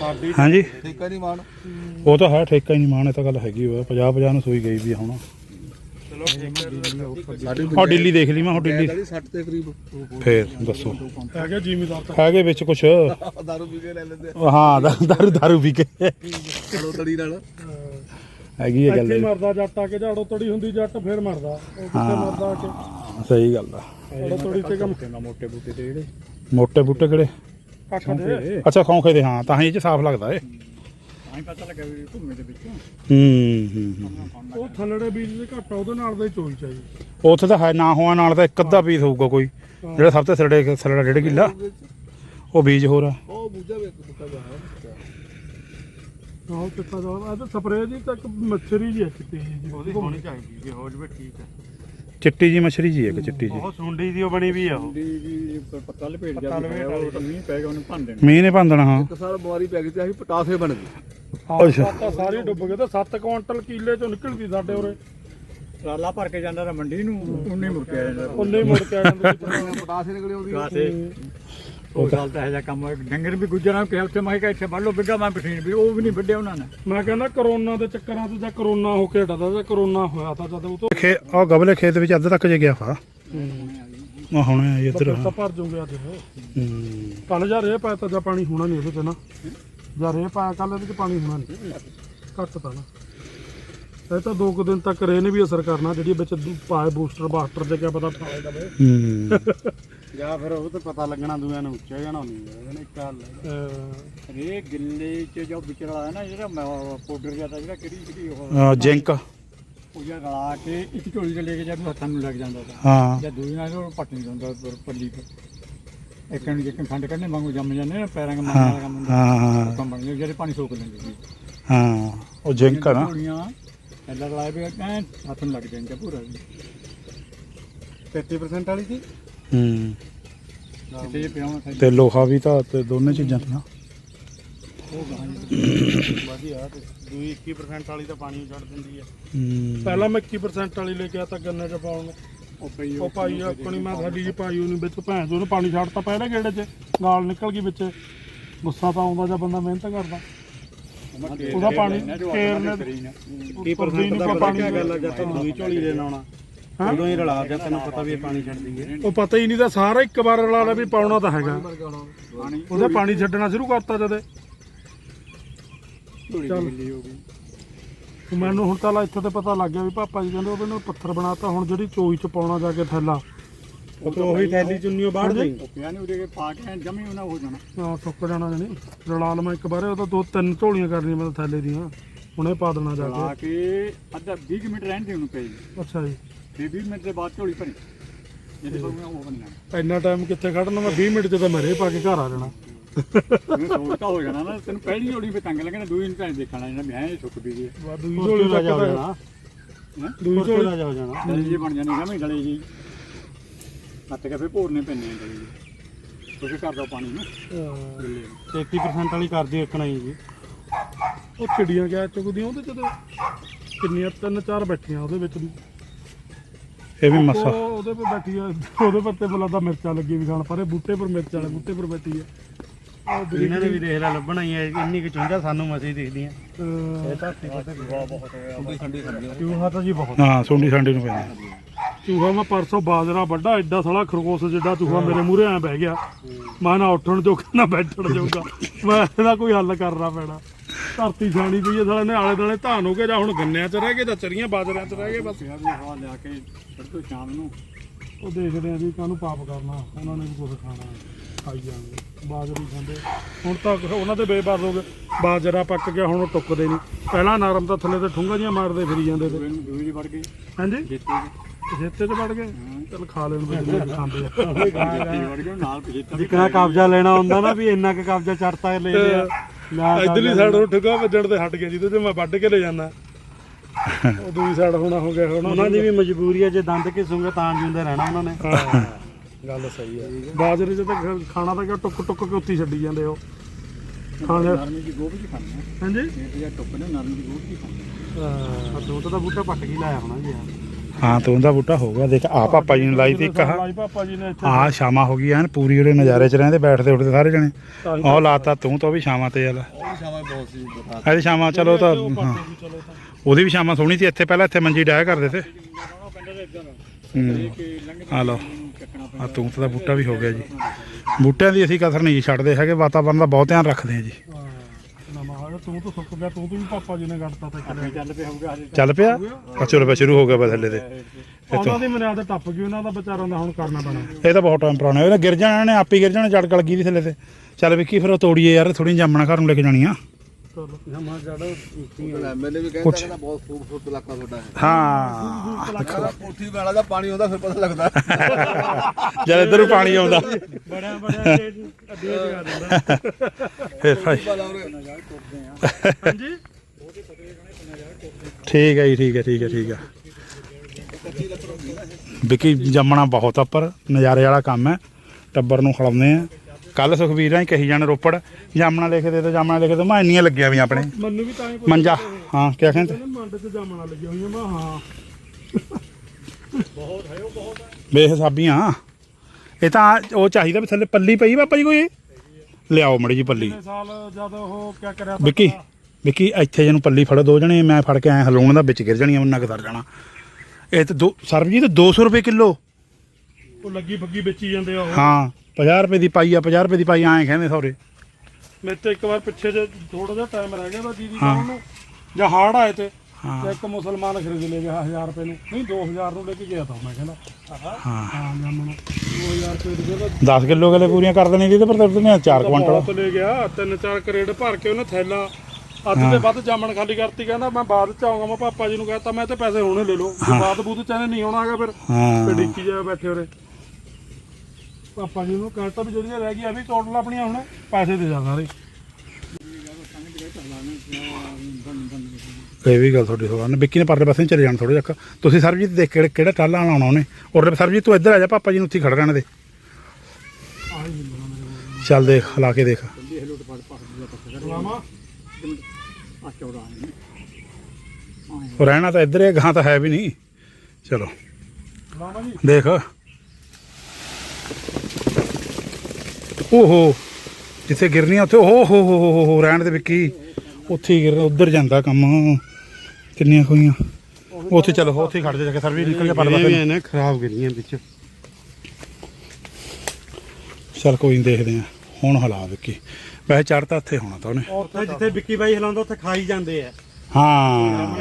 ਸਾਡੀ ਹਾਂਜੀ? ਠੇਕਾ ਨਹੀਂ ਮਾਣ ਉਹ ਤਾਂ ਹੈ ਠੇਕਾ ਹੀ ਨਹੀਂ ਮਾਣ ਇਹ ਤਾਂ ਗੱਲ ਹੈਗੀ ਹੋਇਆ 50 50 ਨੂੰ ਸੂਈ ਗਈ ਵੀ ਹੁਣ। ਉਹ ਦਿੱਲੀ ਦੇਖ ਲਈ ਮੈਂ ਉਹ ਦਿੱਲੀ 60 ਦੇ ਕਰੀਬ ਫੇਰ ਦੱਸੋ। ਹੈਗਾ ਜ਼ਿਮੀਦਾਰ ਤਾਂ। ਹੈਗੇ ਵਿੱਚ ਕੁਛ? ਦਾਰੂ ਪੀ ਕੇ ਲੈ ਲੈਂਦੇ ਹਾਂ ਦਾਰੂ ਦਾਰੂ ਦਾਰੂ ਪੀ ਕੇ। ਚਲੋ ਤੜੀ ਨਾਲ। ਹੈਗੀ ਇਹ ਗੱਲ ਇੱਥੇ ਮਰਦਾ ਜੱਟ ਆ ਕੇ ਝਾੜੋ ਤੜੀ ਹੁੰਦੀ ਜੱਟ ਫੇਰ ਮਰਦਾ। ਉਹ ਕਿੱਥੇ ਮਰਦਾ ਆ ਕੇ? ਸਹੀ ਗੱਲ ਆ। ਝਾੜੋ ਤੜੀ ਤੇ ਕੰਮ ਮੋਟੇ ਬੂਟੇ ਤੇ ਜਿਹੜੇ। ਮੋਟੇ ਬੂਟੇ ਕਿਹੜੇ? ਅੱਛਾ ਖੌਂਖੇ ਦੇ ਹਾਂ ਤਾਂ ਹੀ ਇਹ ਚ ਸਾਫ਼ ਲੱਗਦਾ ਏ। ਆਈ ਪਤਾ ਲੱਗਾ ਵੀ ਘੁੰਮੇ ਦੇ ਵਿੱਚ। ਹੂੰ ਹੂੰ ਹੂੰ। ਉਹ ਥੱਲੜੇ ਬੀਜ ਦੇ ਘੱਟ ਆ, ਉਹਦੇ ਨਾਲ ਦਾ ਹੀ ਚੋਈ ਚਾਹੀ ਉੱਥੇ ਤਾਂ ਹੈ ਨਾ ਹੋਣ ਨਾਲ ਤਾਂ ਇੱਕ ਅੱਧਾ ਪੀਸ ਹੋਊਗਾ ਕੋਈ। ਜਿਹੜਾ ਸਭ ਤੋਂ ਸੜੇ ਸੜਾ ਡੇਢ ਕਿੱਲਾ ਉਹ ਬੀਜ। ਹੋਰ ਆ। ਉਹ ਬੂਝਾ ਵੀ ਇੱਕ ਬੂਟਾ ਬਾਹਰ ਆਹ ਕਿੱਤਾ ਜਾ ਆ ਤਾਂ ਸਪਰੇਅ ਦੀ ਤੱਕ ਮੱਛਰੀ ਜੀ ਚਿੱਟੀ ਜੀ ਉਹਦੀ ਹੋਣੀ ਚਾਹੀਦੀ ਜੇ ਹੋ ਜਵੇ ਠੀਕ ਹੈ। ਚਿੱਟੀ ਜੀ ਮਛਰੀ ਜੀ ਇੱਕ ਚਿੱਟੀ ਜੀ ਉਹ ਸੁੰਡੀ ਦੀ ਉਹ ਬਣੀ ਵੀ ਆ ਉਹ। ਦੀ ਪੱਤਾ ਲਪੇਟ ਜਾ ਉਹ ਮੀਂਹ ਪੈ ਗਿਆ ਉਹਨੂੰ ਭੰਨ ਦੇਣਾ। ਮੀਂਹ ਨੇ ਭੰਦਣਾ ਹਾਂ। ਇੱਕ ਸਾਲ ਬਿਮਾਰੀ ਪੈ ਗਈ ਤੇ ਅਸੀਂ ਪਟਾਸੇ ਬਣ ਗਏ। ਅੱਛਾ। ਤਾਂ ਸਾਰੀ ਡੁੱਬ ਗਏ ਤੇ 7 ਕੁਇੰਟਲ ਕਿੱਲੇ ਚੋਂ ਨਿਕਲਦੀ ਸਾਡੇ ਉਰੇ। ਟਰਾਲਾ ਭਰ ਕੇ ਜਾਂਦਾ ਰ ਮੰਡੀ ਨੂੰ ਉਹਨੇ ਮੁੜ ਕੇ ਆ ਜਾਂਦਾ ਉਹਨੇ ਹੀ ਮੁੜ ਕੇ ਆ ਜਾਂਦੇ। ਪਟਾਸੇ ਨਿਕਲੇ ਉਹਦੀ। ਉਹ ਸਾਲ ਤਾਂ ਇਹ ਜਿਹਾ ਕੰਮ ਡੰਗਰ ਵੀ ਗੁਜਰਾਂ ਕਿ ਉੱਥੇ ਮੈਂ ਕਿਹਾ ਇੱਥੇ ਵੱਢ ਲਓ ਬਿੱਗਾ ਮੈਂ ਪਠੀਨ ਵੀ ਉਹ ਵੀ ਨਹੀਂ ਵੱਢਿਆ ਉਹਨਾਂ ਨੇ। ਮੈਂ ਕਹਿੰਦਾ ਕਰੋਨਾ ਦੇ ਚੱਕਰਾਂ 'ਚ ਜਾਂ ਕਰੋਨਾ ਹੋ ਕੇ ਡਦਾ ਜਾਂ ਕਰੋਨਾ ਹੋਇਆ ਤਾਂ ਜਦ ਉਹ ਤੋਂ ਖੇ ਆ ਗਬਲੇ ਖੇਤ ਵਿੱਚ ਅੱਧ ਤੱਕ ਜੇ ਗਿਆ ਫਾ ਆ ਹੁਣ ਇੱਧਰ ਤਾਂ ਭਰ ਜੂਗੇ ਅੱਜ। ਹੂੰ। ਕੱਲ ਜਾਂ ਰੇਹ ਪਾਇਆ ਤਾਂ ਜਾਂ ਪਾਣੀ ਹੋਣਾ ਨਹੀਂ ਉਹਦੇ 'ਚ ਨਾ। ਜਾਂ ਰੇਹ ਪਾਇਆ ਕੱਲ ਇਹਦੇ 'ਚ ਪਾਣੀ ਹੋਣਾ ਨਹੀਂ। ਘੱਟ ਤਾਂ ਨਾ। ਇਹ ਤਾਂ ਦੋ ਕੁ ਦਿਨ ਤੱਕ ਰੇਹ ਨੇ ਵੀ ਅਸਰ ਕਰਨਾ ਜਿਹੜੀ ਵਿੱਚ ਦੂ- ਪਾਏ ਬੂਸਟਰ ਬਾਸਟਰ ਜੇ ਕਿਆ ਪਤਾ ਫਾਇਦਾ ਦਵੇ ਹੂੰ। ਜਾਂ ਫਿਰ ਉਹ ਤੇ ਪਤਾ ਲੱਗਣਾ ਦੂਆਂ ਨੂੰ ਉੱਚਾ ਜਾਣਾ ਨਹੀਂ ਇਹਨੇ ਇੱਕ ਹਾਲ ਰੇ ਗਿੱਲੇ ਚ ਜੋ ਵਿਚੜਾ ਹੈ ਨਾ ਜਿਹੜਾ ਪਾਊਡਰ ਜ਼ਿਆਦਾ ਜਿਹੜਾ ਕਿਹੜੀ ਕਿਹੜੀ ਉਹ? ਜਿੰਕ। ਉਹ ਜਿਹਾ ਰਲਾ ਕੇ ਇੱਕ ਝੋਲੀ ਤੇ ਲੈ ਕੇ ਜਦ ਹੱਥਾਂ ਨੂੰ ਲੱਗ ਜਾਂਦਾ ਹਾਂ। ਜਾਂ ਨਾਲ ਉਹ ਪੱਟ ਨਹੀਂ ਜਾਂਦਾ ਪੱਲੀ ਤੇ। ਇੱਕ ਨੂੰ ਜਿੱਕਣ ਖੰਡ ਕੱਢਨੇ ਵਾਂਗੂ ਜੰਮ ਜਾਂਦੇ ਨਾ ਪੈਰਾਂ ਦਾ ਮਾਰਨ ਵਾਲਾ ਕੰਮ ਹੁੰਦਾ। ਹਾਂ ਹਾਂ ਕੰਮ ਬਣ ਗਿਆ ਜਿਹੜੇ ਪਾਣੀ ਸੋਕ ਲੈਂਦੇ ਸੀ। ਹਾਂ ਉਹ ਜਿੰਕ ਆ ਨਾ। ਪਹਿਲਾਂ ਰਲਾਏ ਵੀ ਐਂ ਹੱਥ ਨੂੰ ਲੱਗ ਜਾਂਦਾ ਪੂਰਾ। 33% ਵਾਲੀ ਸੀ? ਹੂੰ। ਕਿਤੇ ਜੇ ਤੇ ਲੋਹਾ ਵੀ ਤਾਂ ਤੇ ਦੋਨੇ ਚੀਜ਼ਾਂ ਤੇ ਨਾ। ਉਹ ਗਾਂ ਵਧੀਆ ਤੇ ਦੂਈ 21% ਵਾਲੀ ਤਾਂ ਪਾਣੀ ਛੱਡ ਦਿੰਦੀ ਹੂੰ। ਪਹਿਲਾਂ ਮੈਂ 21% ਵਾਲੀ ਲੈ ਕੇ ਆ ਤਾਂ ਗੰਨੇ 'ਚ ਪਾਉਣ ਨੂੰ। ਉਹ ਪਈ ਉਹ ਪਾਈ ਆਪਣੀ ਮੈਂ ਸਾਡੀ ਜੀ ਪਾਈ ਉਹਨੂੰ ਵਿੱਚ ਭੈਣ ਜੋ ਉਹਨੂੰ ਪਾਣੀ ਛੱਡਤਾ ਪਹਿਲੇ ਗੇੜੇ 'ਚ ਗਾਲ ਨਿਕਲ ਗਈ ਵਿੱਚ। ਗੁੱਸਾ ਤਾਂ ਆਉਂਦਾ ਜਾਂ ਬੰਦਾ ਮਿਹਨਤ ਕਰਦਾ। ਉਹਦਾ ਪਾਣੀ ਕੇਰ ਨੇ। ਕੀ ਪਰਸੈਂਟ ਦਾ ਪਤਾ ਕੀ ਗੱਲ ਆ ਜਦ ਤੱਕ ਦੂਈ ਝੋਲੀ ਲੈਣ ਆਉਣਾ। ਉਦੋਂ ਹੀ ਰਲਾ ਦਿਆ ਤੈਨੂੰ ਪਤਾ ਵੀ ਇਹ ਪਾਣੀ ਛੱਡਦੀ ਹੈ ਉਹ ਪਤਾ ਹੀ ਨਹੀਂ ਤਾਂ ਸਾਰਾ ਇੱਕ ਵਾਰ ਰਲਾ ਲਿਆ ਵੀ ਪਾਉਣਾ ਤਾਂ ਹੈਗਾ। ਉਹਦੇ ਪਾਣੀ ਛੱਡਣਾ ਸ਼ੁਰੂ ਕਰਤਾ ਜਦੇ। ਚੱਲ। ਹੋ ਮੈਨੂੰ ਹੁਣ ਤਾਂ ਲਾ ਇੱਥੇ ਤੇ ਪਤਾ ਲੱਗ ਗਿਆ ਵੀ ਪਾਪਾ ਜੀ ਕਹਿੰਦੇ ਉਹਦੇ ਨਾਲ ਪੱਥਰ ਬਣਾਤਾ ਹੁਣ ਜਿਹੜੀ ਚੋਈ 'ਚ ਪਾਉਣਾ ਜਾ ਕੇ ਥੈਲਾ। ਉਹ ਤਾਂ ਉਹੀ ਥੈਲੀ ਚੁੰਨੀਓ ਬਾੜ ਉਹ ਪਿਆ ਨਹੀਂ ਉਹਦੇ ਕੇ ਪਾ ਕੇ ਜਮੀ ਉਹਨਾਂ ਹੋ ਜਾਣਾ। ਆ ਸੁੱਕ ਜਾਣਾ ਜਣੀ। ਰਲਾ ਲਵਾਂ ਇੱਕ ਵਾਰ ਉਹ ਤਾਂ ਦੋ ਤਿੰਨ ਝੋਲੀਆਂ ਕਰਨੀਆਂ ਮੈਂ ਥੈਲੇ ਦੀਆਂ। ਹੁਣੇ ਪਾ ਦੇਣਾ ਜਾ ਲਾ ਕੇ। ਕੇ ਅੱਧਾ 20 ਮਿੰਟ ਰਹਿਣ ਦੇ ਉਹਨੂੰ ਪਈ ਅੱਛਾ ਜੀ। ਫਿਰ 20 ਮਿੰਟ ਦੇ ਬਾਅਦ ਝੋਲੀ ਭਰੀ। ਜਿਹਦੇ ਕੋਲ ਉਹ ਬਣਨਾ ਇੰਨਾ ਟਾਈਮ ਕਿੱਥੇ ਖੜਨਾ ਮੈਂ 20 ਮਿੰਟ 'ਚ ਤਾਂ ਮਰੇ ਪਾ ਕੇ ਘਰ ਆ ਜਾਣਾ। ਹੋ ਜਾਣਾ ਨਾ ਤੈਨੂੰ ਪਹਿਲੀ ਝੋਲੀ ਤੇ ਤੰਗ ਲੱਗਣਾ ਦੂਈ ਨੂੰ ਤਾਂ ਦੇਖਣਾ ਜਿਹੜਾ ਮੈਂ ਇਹ ਸੁੱਕ ਵੀ ਗਈ ਦੂਈ ਝੋਲੀ ਲੱਗ ਜਾਣਾ? ਹੈਂ? ਦੂਈ ਝੋਲੀ ਹੋ ਜਾਣਾ? ਜੀ ਬਣ ਜਾਣੀ ਜਮੀ ਡਲੀ ਜੀ। ਹੱਥ ਕੇ ਫੇ ਭੋਰਨੇ ਪੈਣੇ ਆ ਜੀ। ਤੁਸੀਂ ਕਰ ਦੋ ਪਾਣੀ ਨੂੰ। ਹਾਂ। ਗਿੱਲੇ ਨੂੰ। 33% ਵਾਲੀ ਕਰ ਦਿਓ ਇੱਕ ਨਹੀਂ ਜੀ। ਉਹ ਚਿੜੀਆਂ ਕਿਆ ਚੁਗਦੀਆਂ ਉਹਦੇ 'ਚ ਤੇ ਕਿੰਨੀਆਂ ਤਿੰਨ ਚਾਰ ਬੈਠੀਆਂ ਉਹਦੇ ਵਿੱਚ। ਵੀ ਇਹ ਵੀ ਮਸਾ। ਉਹ ਉਹਦੇ 'ਤੇ ਬੈਠੀ ਆ ਉਹਦੇ ਪਰ ਤੇ ਬਲਾਦਾ ਮਿਰਚਾਂ ਲੱਗੀ ਵੀ ਖਾਣ ਪਰੇ ਬੂਟੇ ਪਰ ਮਿਰਚ ਵਾਲੇ ਬੂਟੇ ਪਰ ਬੈਠੀ ਆ। ਉਹ ਬਰੀਕ ਇਹਨਾਂ ਨੇ ਵੀ ਦੇਖ ਲੈ ਲੱਭਣਾ ਹੀ ਹੈ ਇੰਨੀ ਕਿ ਚੁੰਝਾ ਸਾਨੂੰ ਮਸੀ ਦਿਖਦੀਆਂ। ਅਹ, ਧਰਤੀ ਪਤਾ ਬਹੁਤ ਹੋਇਆ ਠੰਡੀ ਠੰਡੀ ਚੂਹਾ ਤਾਂ ਜੀ ਬਹੁਤ। ਹਾਂ ਸੁੰਡੀ ਸਾਂਡੀ ਨੂੰ ਪੈਂਦਾ। ਚੂਹਾ ਮੈਂ ਪਰਸੋਂ ਬਾਜਰਾ ਵੱਡਾ ਐਡਾ ਸਾਲਾ ਖਰਗੋਸ਼ ਜਿੱਡਾ ਚੂਹਾ ਮੇਰੇ ਮੂਹਰੇ ਐ ਬਹਿ ਗਿਆ। ਮੈਂ ਨਾ ਉੱਠਣ ਜੋਗਾ ਨਾ ਬੈਠਣ ਜੋਗਾ। ਮੈਂ ਇਹਦਾ ਕੋਈ ਹੱਲ ਕਰਨਾ ਪੈਣਾ। ਧਰਤੀ ਛਾਣੀ ਪਈ ਹੈ ਸਾਲੇ ਨੇ ਆਲੇ ਦਾਲੇ ਧਾਨ ਹੋ ਗਏ ਜਾਂ ਹੁਣ ਗੰਨਿਆਂ 'ਚ ਰਹਿ ਗਏ ਜਾਂ ਚਰੀਆਂ ਬਾਜਰਿਆਂ 'ਚ ਰਹਿ ਗਏ ਬਸ। ਵੀ ਹਵਾ ਲਿਆ ਕੇ ਛੱਡੋ ਸ਼ਾਮ ਨੂੰ। ਉਹ ਦੇਖਦੇ ਆ ਜੀ ਕਾਹਨੂੰ ਪਾਪ ਕਰਨਾ ਉਹਨਾਂ ਨੇ ਵੀ ਕੁਝ ਖਾਣਾ ਖਾਈ ਜਾਣਗੇ। ਬਾਜਰੀ ਖਾਂਦੇ। ਹੁਣ ਤਾਂ ਉਹਨਾਂ ਦੇ ਬੇਬਸ ਹੋ ਗਏ। ਬਾਜਰਾ ਪੱਕ ਗਿਆ ਹੁਣ ਉਹ ਟੁੱਕਦੇ ਨਹੀਂ। ਪਹਿਲਾਂ ਨਰਮ ਤਾਂ ਥੱਲੇ ਤੇ ਠੁੰਗਾ ਜਿਹੀਆਂ ਮਾਰਦੇ ਫਿਰੀ ਜਾਂਦੇ ਤੇ। ਦੂਈ ਵੜ ਗਈ। ਹਾਂਜੀ? ਜੇਤੀ ਜੇਤੇ 'ਚ ਵੜ ਗਏ? ਚਲ ਖਾ ਲੈਣ ਦੇ ਖਾਂਦੇ ਆ। ਜੇਤੀ ਵੜ ਗਈ ਨਾਲ ਵੀ ਜਿਕਣਾ ਕਬਜ਼ਾ ਲੈਣਾ ਹੁੰਦਾ ਨਾ ਵੀ ਇੰਨਾ ਕੁ ਕਬਜ਼ਾ ਚੜਤਾ ਲੈ ਲਿਆ। ਇਧਰਲੀ ਸਾਈਡ ਨੂੰ ਠੁਗਾ ਵੱਜਣ ਤੇ ਹਟ ਗਿਆ ਜਿਹਦੇ ਤੇ ਮੈਂ ਵੱਢ ਕੇ ਲੈ ਜਾਂਦਾ। ਉਹ ਦੂਜੀ ਸਾਈਡ ਹੋਣਾ ਹੋ ਗਿਆ ਹੁਣ ਉਹਨਾਂ ਦੀ ਵੀ ਮਜਬੂਰੀ ਹੈ ਜੇ ਦੰਦ ਘਿਸੂਗੇ ਤਾਂ ਜਿਉਂਦੇ ਰਹਿਣਾ ਉਹਨਾਂ ਨੇ। ਹਾਂ, ਗੱਲ ਸਹੀ ਹੈ। ਬਾਜਰੇ 'ਚ ਤਾਂ ਖਾਣਾ ਤਾਂ ਕਿ ਟੁੱਕ ਟੁੱਕ ਕੇ ਉੱਤੀ ਛੱਡੀ ਜਾਂਦੇ ਉਹ। ਖਾਣੇ ਨਰਮੀ ਦੀ ਗੋਭ ਚ ਖਾਣਾ ਹਾਂਜੀ? ਇਹ ਜਾਂ ਟੁੱਕ ਨੇ ਨਰਮੀ ਦੀ ਗੋਭ ਚ ਖਾਣਾ ਦੋ ਤਾਂ ਬੂਟਾ ਪੱਟ ਕੇ ਲਾਇਆ ਹੋਣਾ ਜੀ ਹਾਂ ਤੇ ਉਹਦਾ ਬੂਟਾ ਹੋਊਗਾ ਦੇਖ ਆ ਪਾਪਾ ਜੀ ਨੇ ਲਾਈ ਤੀ ਇੱਕ ਆਹ ਲਾਈ ਪਾਪਾ ਜੀ ਨੇ ਇੱਥੇ। ਆਹ ਸ਼ਾਮਾਂ ਹੋ ਗਈ ਐਨ ਪੂਰੀ ਉਹਦੇ ਨਜ਼ਾਰੇ 'ਚ ਰਹਿੰਦੇ ਬੈਠਦੇ ਉੱਠਦੇ ਸਾਰੇ ਜਣੇ। ਤਾਂ ਹੀ ਉਹ ਲਾਤਾ ਤੂੰ ਤਾਂ ਉਹ ਵੀ ਸ਼ਾਮਾਂ ਤੇ ਚੱਲ। ਸ਼ਾਮਾਂ ਬਹੁਤ ਸੀ ਬਤਾ। ਇਹਦੀ ਸ਼ਾਮਾਂ ਚਲੋ ਤਾਂ ਹਾਂ। ਚਲੋ ਤਾਂ। ਉਹਦੀ ਵੀ ਸ਼ਾਮਾਂ ਸੋਹਣੀ ਸੀ ਇੱਥੇ ਪਹਿਲਾਂ ਇੱਥੇ ਮੰਜੀ ਡਾਇਆ ਕਰਦੇ ਤੇ ਆ ਲਓ ਆ ਤੂਤ ਦਾ ਬੂਟਾ ਵੀ ਹੋ ਗਿਆ ਜੀ। ਬੂਟਿਆਂ ਦੀ ਅਸੀਂ ਕਸਰ ਨਹੀਂ ਛੱਡਦੇ ਹੈਗੇ ਵਾਤਾਵਰਨ ਦਾ ਬਹੁਤ ਧਿਆਨ ਰੱਖਦੇ ਹਾਂ ਜੀ। ਤੂੰ ਤਾਂ ਸੁੱਕ ਗਿਆ ਤੂੰ ਤੂੰ ਵੀ ਪਾਪਾ ਜੀ ਨੇ ਕੱਟਤਾ ਤਾਂ ਕਰੇ ਚੱਲ ਪਿਆ ਹੋਊਗਾ ਹਜੇ ਚੱਲ ਪਿਆ? ਸ਼ੁਰੂ ਹੋ ਗਿਆ ਬਸ ਥੱਲੇ ਤੇ। ਉਹਨਾਂ ਦੀ ਮਰਿਆਦਾ ਟੱਪ ਗਈ ਉਹਨਾਂ ਦਾ ਵਿਚਾਰਾਂ ਦਾ ਹੁਣ ਕਰਨਾ ਪੈਣਾ। ਇਹ ਤਾਂ ਬਹੁਤ ਟਾਈਮ ਪੁਰਾਣਾ ਇਹਨੇ ਗਿਰ ਜਾਣਾ ਨੇ ਆਪੇ ਗਿਰ ਜਾਣਾ ਜੜ ਲੱਗੀ ਦੀ ਥੱਲੇ ਤੇ। ਚੱਲ ਵਿੱਕੀ ਫਿਰ ਉਹ ਤੋੜੀਏ ਯਾਰ ਥੋੜੀ ਜਾਮਣਾ ਘਰ ਨੂੰ ਲੈ ਕੇ ਜਾਣੀ ਆ। ਚਲੋ ਜਮਾ ਜੜ ਐਮਐਲਏ ਵੀ ਕਹਿੰਦਾ ਕਹਿੰਦਾ ਬਹੁਤ ਖੂਬਸੂਰਤ ਇਲਾਕਾ ਤੁਹਾਡਾ ਹੈ। ਹਾਂ। ਕਹਿੰਦਾ ਕੋਠੀ ਵਾਲਾ ਦਾ ਪਾਣੀ ਆਉਂਦਾ ਫਿਰ ਪਤਾ ਲੱਗਦਾ। ਜਦ ਇੱਧਰ ਪਾਣੀ ਆਉਂਦਾ। ਬੜਿਆ ਬੜਿਆ ਅੱਡੇ ਜਗਾ ਦਿੰਦਾ। ਫਿਰ ਭਾਈ। ਵਾਲਾ ਉਰੇ। ਹਾਂਜੀ? ਠੀਕ ਹੈ ਜੀ ਠੀਕ ਹੈ ਠੀਕ ਹੈ ਠੀਕ ਹੈ। ਵਿੱਕੀ ਜੰਮਣਾ ਬਹੁਤ ਆ ਪਰ ਨਜ਼ਾਰੇ ਵਾਲਾ ਕੰਮ ਹੈ ਟੱਬਰ ਨੂੰ ਖੜਾਉਂਦੇ ਆ। ਕੱਲ ਸੁਖਵੀਰ ਹੀ ਕਹੀ ਜਾਣ ਰੋਪੜ। ਜਾਮਣਾ ਲਿਖ ਦੇ ਤੇ ਜਾਮਣਾ ਲਿਖ ਦੇ ਮੈਂ ਇੰਨੀਆਂ ਲੱਗੀਆਂ ਵੀ ਆਪਣੇ। ਮੈਨੂੰ ਵੀ ਤਾਂ ਹੀ ਮੰਜਾ ਹਾਂ ਕਿਆ ਕਹਿੰਦੇ? ਮੰਡ ਚ ਜਾਮਣਾ ਲੱਗੀਆਂ ਹੋਈਆਂ ਮੈਂ ਹਾਂ। ਬੇਹਿਸਾਬੀਆਂ। ਇਹ ਤਾਂ ਉਹ ਚਾਹੀਦਾ ਵੀ ਥੱਲੇ ਪੱਲੀ ਪਈ ਬਾਪਾ ਜੀ ਕੋਈ। ਲਿਆਓ ਮੜੀ ਜੀ ਪੱਲੀ। ਪਿਛਲੇ ਸਾਲ ਜਦ ਉਹ ਕਿਆ ਕਰਿਆ ਤਾ ਵਿੱਕੀ ਵਿੱਕੀ ਇੱਥੇ ਜਿਹਨੂੰ ਪੱਲੀ ਫੜੋ ਦੋ ਜਣੇ ਮੈਂ ਫੜ ਕੇ ਐ ਹਲਾਉਣ ਦਾ ਵਿੱਚ ਗਿਰ ਜਾਣੀਆਂ ਉਹਨਾਂ ਕਰ ਜਾਣਾ। ਇਹ ਤੇ ਦੋ ਸਰਬਜੀਤ 200 ਰੁਪਏ ਕਿਲੋ। ਉਹ ਲੱਗੀ ਫੱਗੀ ਵੇਚੀ ਜਾਂਦੇ ਆ ਉਹ। ਹਾਂ 50 ਰੁਪਏ ਦੀ ਪਾਈ ਆ 50 ਰੁਪਏ ਦੀ ਪਾਈ ਐਂ ਕਹਿੰਦੇ ਸੌਰੇ ਮੇਰੇ ਤੇ ਇੱਕ ਵਾਰ ਪਿੱਛੇ ਜੇ ਥੋੜਾ ਜਿਹਾ ਟਾਈਮ ਰਹਿ ਗਿਆ ਤਾਂ ਦੀਦੀ ਹਾਂ। ਜਾਣ ਨੂੰ। ਜਾਂ ਹਾੜ ਆਏ ਤੇ। ਤੇ ਇੱਕ ਮੁਸਲਮਾਨ ਖਰੀਦ ਲੈ ਗਿਆ 1000 ਰੁਪਏ ਨੂੰ। ਨਹੀਂ 2000 ਨੂੰ ਲੈ ਕੇ ਗਿਆ ਤਾਂ ਮੈਂ ਕਹਿੰਦਾ। ਹਾਂ। ਹਾਂ ਜਾਮਣ 2000 ਰੁਪਏ ਦੀ ਜਗ੍ਹਾ 10 ਕਿਲੋ ਗਲੇ ਪੂਰੀਆਂ ਕਰ ਦੇਣੀ ਦੀ ਤੇ ਪਰ ਤੇ 4 ਕੁਆਂਟਲ। ਬਹੁਤ ਲੈ ਗਿਆ ਤਿੰਨ ਚਾਰ ਕਰੇਡ ਭਰ ਕੇ ਉਹਨੇ ਥੈਲਾ। ਅੱਧ ਤੇ ਵੱਧ ਜਾਮਣ ਖਾਲੀ ਕਰਤੀ ਕਹਿੰਦਾ ਮੈਂ ਬਾਅਦ ਚ ਆਉਂਗਾ ਮੈਂ ਪਾਪਾ ਜੀ ਨੂੰ ਕਹਤਾ ਮੈਂ ਤੇ ਪੈਸੇ ਹੁਣੇ ਲੈ ਲਓ। ਜੇ ਬਾਅਦ ਬੂਦ ਚ ਇਹਨੇ ਨਹੀਂ ਆਉਣਾ ਹੈਗਾ ਫਿਰ। ਤੇ ਹਾਂ ਡਿੱਕੀ ਜਾ ਬੈਠੇ ਉਰੇ। ਪਾਪਾ ਜੀ ਨੂੰ ਕਹਤਾ ਵੀ ਜਿਹੜੀਆਂ ਰਹਿ ਗਈਆਂ ਵੀ ਟੋਟਲ ਆਪਣੀਆਂ ਹੁਣ ਪੈਸੇ ਦੇ ਜਾ ਸਾਰੇ। ਇਹ ਵੀ ਗੱਲ ਤੁਹਾਡੀ ਸਵਾਲ ਨੇ ਵਿੱਕੀ ਨੇ ਪਰਲੇ ਪਾਸੇ ਨੂੰ ਚਲੇ ਜਾਣ ਥੋੜਾ ਜਿਹਾ ਤੁਸੀਂ ਸਰਬਜੀਤ ਦੇਖ ਕਿਹੜਾ ਕਿਹੜਾ ਟਾਲਾ ਆਉਣਾ ਉਹਨੇ? ਔਰ ਸਰਬਜੀਤ, ਤੂੰ ਇੱਧਰ ਆ ਜਾ, ਪਾਪਾ ਜੀ ਨੂੰ ਉੱਥੇ ਖੜ ਰਹਿਣ ਦੇ। ਚੱਲ ਦੇਖ ਹਲਾ ਕੇ ਦੇਖ। ਉਹ ਰਹਿਣਾ ਤਾਂ ਇੱਧਰ ਹੈ ਗਾਂ ਤਾਂ ਹੈ ਵੀ ਨਹੀਂ। ਚਲੋ। ਲਾਮਾ ਦੇਖ। ਓਹੋ, ਜਿੱਥੇ ਗਿਰਨੀ ਉੱਥੇ, ਓਹ, ਹੋ ਹੋ ਹੋ ਹੋ ਹੋ, ਰਹਿਣ ਦੇ ਵਿੱਕੀ। ਉੱਥੇ ਹੀ ਗਿਰ ਉੱਧਰ ਜਾਂਦਾ ਕੰਮ। ਕਿੰਨੀਆਂ ਖੋਈਆਂ। ਉੱਥੇ ਚਲੋ ਉੱਥੇ ਹੀ ਖੜ ਜਾ ਕੇ ਸਰ ਵੀ ਨਿਕਲ ਗਿਆ ਪਰਲੇ ਪਾਸੇ ਨੂੰ। ਨੇ ਖਰਾਬ ਕਰੀਆਂ ਵਿੱਚ। ਚੱਲ ਕੋਈ ਨਹੀਂ ਦੇਖਦੇ ਆ ਹੁਣ ਹਲਾ ਵਿੱਕੀ। ਵੈਸੇ ਚੜ ਤਾਂ ਇੱਥੇ ਹੋਣਾ ਤਾਂ ਉਹਨੇ। ਉੱਥੇ ਜਿੱਥੇ ਵਿੱਕੀ ਬਾਈ ਹਿਲਾਉਂਦਾ ਉੱਥੇ ਖਾਈ ਜਾਂਦੇ ਆ। ਹਾਂ।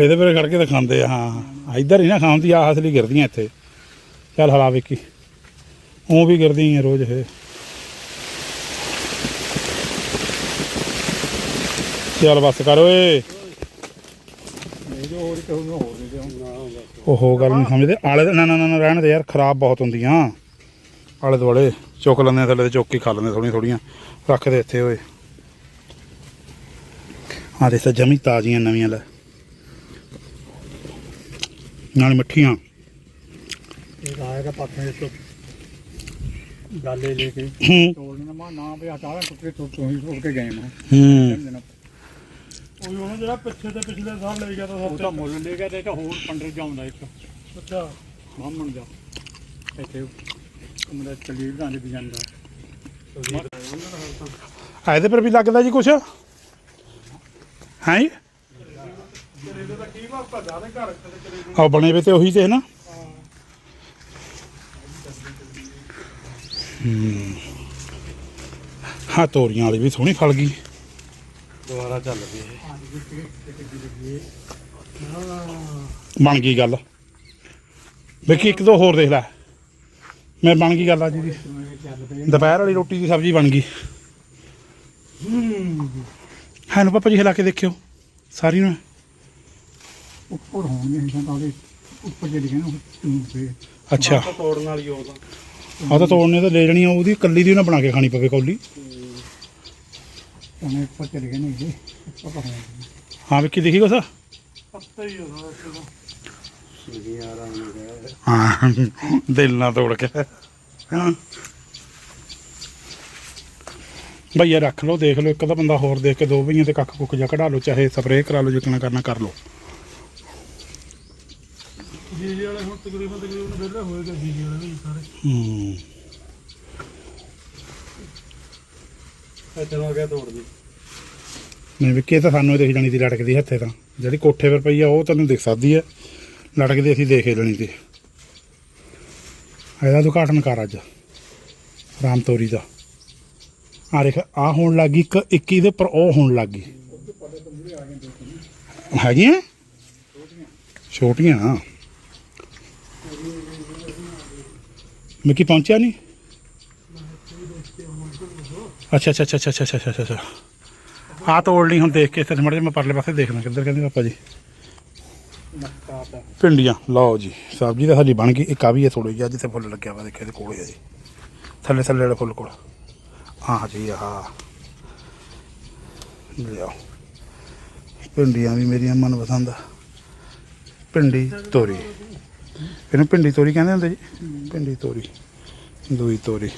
ਇਹਦੇ ਪਰ ਖੜ ਕੇ ਤਾਂ ਖਾਂਦੇ ਆ ਹਾਂ। ਇੱਧਰ ਹੀ ਨਾ ਖਾਂਦੀ ਆ ਅਸਲੀ ਗਿਰਦੀਆਂ ਇੱਥੇ। ਚੱਲ ਹਲਾ ਵਿੱਕੀ। ਉਹ ਵੀ ਗਿਰਦੀਆਂ ਰੋਜ਼ ਇਹ। ਚੱਲ ਬਸ ਕਰ ਓਏ। ਉਹ ਗੱਲ ਨਹੀਂ ਸਮਝਦੇ। ਆਲੇ ਨਾ ਨਾ ਨਾ ਰਹਿਣ ਦੇ ਯਾਰ ਖਰਾਬ ਬਹੁਤ ਹੁੰਦੀਆਂ। ਆਲੇ ਦੁਆਲੇ ਚੁੱਕ ਲੈਂਦੇ ਆ ਥੱਲੇ ਤੇ ਚੁੱਕ ਕੇ ਖਾ ਲੈਂਦੇ ਥੋੜੀਆਂ ਥੋੜੀਆਂ ਰੱਖਦੇ ਇੱਥੇ ਓਏ। ਹਾਂ ਦੇ ਜਮੀ ਤਾਜ਼ੀਆਂ ਨਵੀਆਂ ਲੈ। ਨਾਲ ਮਿੱਠੀਆਂ। ਇਹ ਆਏਗਾ ਪਾਸੇ ਤੋਂ ਗਾਲੇ ਲੈ ਕੇ। ਤੋੜਨ ਮਾ ਨਾ ਵੀ ਹਟਾਵਾ ਟੁੱਟੇ ਟੁੱਟ ਤੋਂ ਹੀ ਟੁੱਟ ਕੇ ਗਏ ਮੈਂ ਹੂੰ। ਉਹ ਉਹਨੇ ਜਿਹੜਾ ਪਿੱਛੇ ਤੇ ਪਿਛਲੇ ਸਾਲ ਲੈ ਗਿਆ ਤਾਂ ਉਹ ਸਭ ਤਾਂ ਮੁੱਲ ਲੈ ਗਿਆ ਤੇ ਇਹ ਤਾਂ ਹੋਰ ਪੰਡਰ ਜਾਉਂਦਾ ਇੱਕ। ਅੱਛਾ। ਬਾਹਮਣ ਦਾ। ਇੱਥੇ ਕਮਰੇ ਚਲੀ ਜਾਂ ਦੀ। ਜਾਂਦਾ ਆ ਇਹਦੇ ਪਰ ਵੀ ਲੱਗਦਾ ਜੀ ਕੁਛ? ਹੈ ਜੀ? ਕੀ ਭੱਜਾ ਦੇ ਘਰ ਆ ਬਣੇ ਵੇ ਤੇ ਉਹੀ ਤੇ ਨਾ। ਹੂੰ। ਹਾਂ ਤੋਰੀਆਂ ਵਾਲੀ ਵੀ ਸੋਹਣੀ ਫਲ ਗਈ। ਦੁਬਾਰਾ ਚੱਲ ਪਈ ਇਹ। ਬਣ ਗਈ ਗੱਲ। ਵੇਖੀ ਇੱਕ ਦੋ ਹੋਰ ਦੇਖ ਲੈ। ਮੈਂ ਬਣ ਗਈ ਗੱਲ ਅੱਜ ਦੀ। ਦੁਪਹਿਰ ਵਾਲੀ ਰੋਟੀ ਦੀ ਸਬਜ਼ੀ ਬਣ ਗਈ। ਹਾਂ ਨੂੰ ਪਾਪਾ ਜੀ ਹਿਲਾ ਕੇ ਦੇਖਿਓ। ਸਾਰੀ ਨੂੰ। ਉੱਪਰ ਹੋਣਗੇ ਇਹਨਾਂ ਤਾਂ ਉਹਦੇ ਉੱਪਰ ਜਿਹੜੀ ਹੈ ਨਾ ਉਹ ਟੂਬ ਤੇ। ਅੱਛਾ। ਤਾਂ ਤੋੜਨ ਵਾਲੀ ਉਹਦਾ ਆ ਤਾਂ ਤੋੜਨੇ ਤਾਂ ਲੈ ਜਾਣੀ ਆ ਉਹਦੀ ਕੱਲੀ ਦੀ ਉਹਨਾਂ ਬਣਾ ਕੇ ਖਾਣੀ ਪਵੇ ਕੌਲੀ। ਉਹਨੇ ਉੱਪਰ ਚਲੇ ਗਏ ਨੇ ਇਹ ਉੱਪਰ ਹੋਣਗੇ ਹਾਂ ਵਿੱਕੀ ਦੇਖੀ ਕੁਛ? ਪੱਤੇ ਹੀ ਇੱਥੇ ਹਾਂ ਦਿਲ ਨਾ ਤੋੜ ਕੇ। ਹਾਂ। ਭਈਆ ਰੱਖ ਲਓ ਦੇਖ ਲਓ ਇੱਕ ਤਾਂ ਬੰਦਾ ਹੋਰ ਦੇਖ ਕੇ ਦੋ ਭਈਆਂ ਤੇ ਕੱਖ ਕੁੱਕ ਜਾ ਕਢਾ ਲਓ ਚਾਹੇ ਸਪਰੇਅ ਕਰਾ ਲਓ ਜਿੱਕਣਾ ਕਰਨਾ ਕਰ ਲਓ। ਜੀ ਜੀ ਵਾਲੇ ਹੁਣ ਤਕਰੀਬਨ ਤਕਰੀਬਨ ਵਿਹਲੇ ਹੋਏ ਗਏ ਜੀ ਜੀ ਵਾਲੇ ਵੀ ਸਾਰੇ। ਹੂੰ। ਇੱਥੇ ਹੋ ਗਿਆ ਤੋੜ ਦੀ। ਨਹੀਂ ਵਿੱਕੀ ਇਹ ਤਾਂ ਸਾਨੂੰ ਹੀ ਦਿਖ ਜਾਣੀ ਸੀ ਲਟਕਦੀ ਹੱਥੇ ਤਾਂ। ਜਿਹੜੀ ਕੋਠੇ ਪਰ ਪਈ ਆ, ਉਹ ਤੈਨੂੰ ਦਿਖ ਸਕਦੀ ਹੈ ਲਟਕਦੀ ਅਸੀਂ ਦੇਖ ਹੀ ਲੈਣੀ ਤੇ ਇਹਦਾ ਉਦਘਾਟਨ ਕਰ ਅੱਜ, ਰਾਮ ਤੋਰੀ ਦਾ। ਆ ਦੇਖ ਆ ਹੋਣ ਲੱਗੀ ਇੱਕ 21 ਦੇ ਪਰ ਉਹ ਹੋਣ ਲੱਗੀ ਹੈਗੀਆਂ? ਛੋਟੀਆਂ। ਮਿੱਕੀ ਪਹੁੰਚਿਆ ਨਹੀਂ? ਅੱਛਾ ਅੱਛਾ ਅੱਛਾ ਅੱਛਾ ਅੱਛਾ ਅੱਛਾ ਅੱਛਾ ਆ ਤੋੜ ਲਈ ਹੁਣ ਦੇਖ ਕੇ ਇੱਥੇ ਮੜੇ ਮੈਂ ਪਰਲੇ ਪਾਸੇ ਦੇਖਣਾ ਕਿੱਧਰ ਕਹਿੰਦੇ ਪਾਪਾ ਜੀ। ਭਿੰਡੀਆਂ, ਲਓ ਜੀ, ਸਬਜ਼ੀ ਤਾਂ ਸਾਡੀ ਬਣ ਗਈ, ਇੱਕ ਆ ਵੀ ਹੈ ਥੋੜੀ ਜਿਹੀ ਜਿੱਥੇ ਫੁੱਲ ਲੱਗਿਆ ਵਾ ਦੇਖਿਆ ਤੇ ਕੋਲੇ ਆ ਜੀ। ਥੱਲੇ ਥੱਲੇ ਵਾਲੇ ਫੁੱਲ ਕੋਲ। ਹਾਂ ਜੀ, ਆਹ। ਲਿਆਓ। ਭਿੰਡੀਆਂ ਵੀ ਮੇਰੀਆਂ ਮਨਪਸੰਦ ਆ। ਭਿੰਡੀ ਤੋਰੀ। ਇਹਨੂੰ ਭਿੰਡੀ ਤੋਰੀ ਕਹਿੰਦੇ ਹੁੰਦੇ ਜੀ? ਭਿੰਡੀ ਤੋਰੀ, ਦੂਈ ਤੋਰੀ।